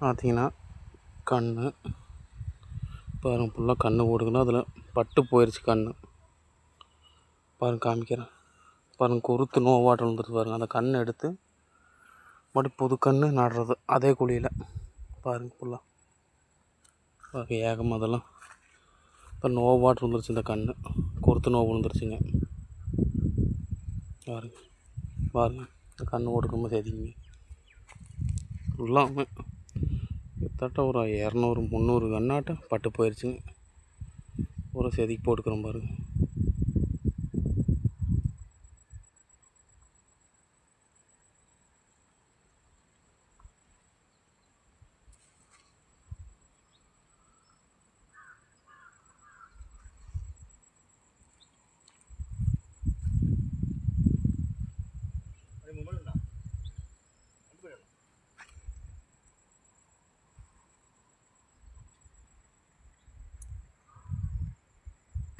பார்த்தீங்கன்னா கண். பாருங்கள் ஃபுல்லாக கண் ஓடுக்குன்னா அதில் பட்டு போயிடுச்சு கண் பாருங்க காமிக்கிறேன். பாருங்க குருத்து நோவாட்டம் வந்துட்டு பாருங்கள் அந்த கண் எடுத்து மறுபடியும் புது கண் நடுறது அதே குழியில். பாருங்க ஃபுல்லாக பாருங்கள் ஏகம் அதெல்லாம். இப்போ நோவாட்டம் வந்துருச்சு இந்த கண் குருத்து நோவு வந்துருச்சுங்க பாருங்க பாருங்க. இந்த கண் ஓடுக்கும்போது செதிங்க எல்லாமே கிட்டத்தட்ட ஒரு இரநூறு முந்நூறு கண்ணாட்டம் பட்டு போயிடுச்சுங்க ஒரு செதுக்கி போட்டுக்கிறோம் பாருங்கள்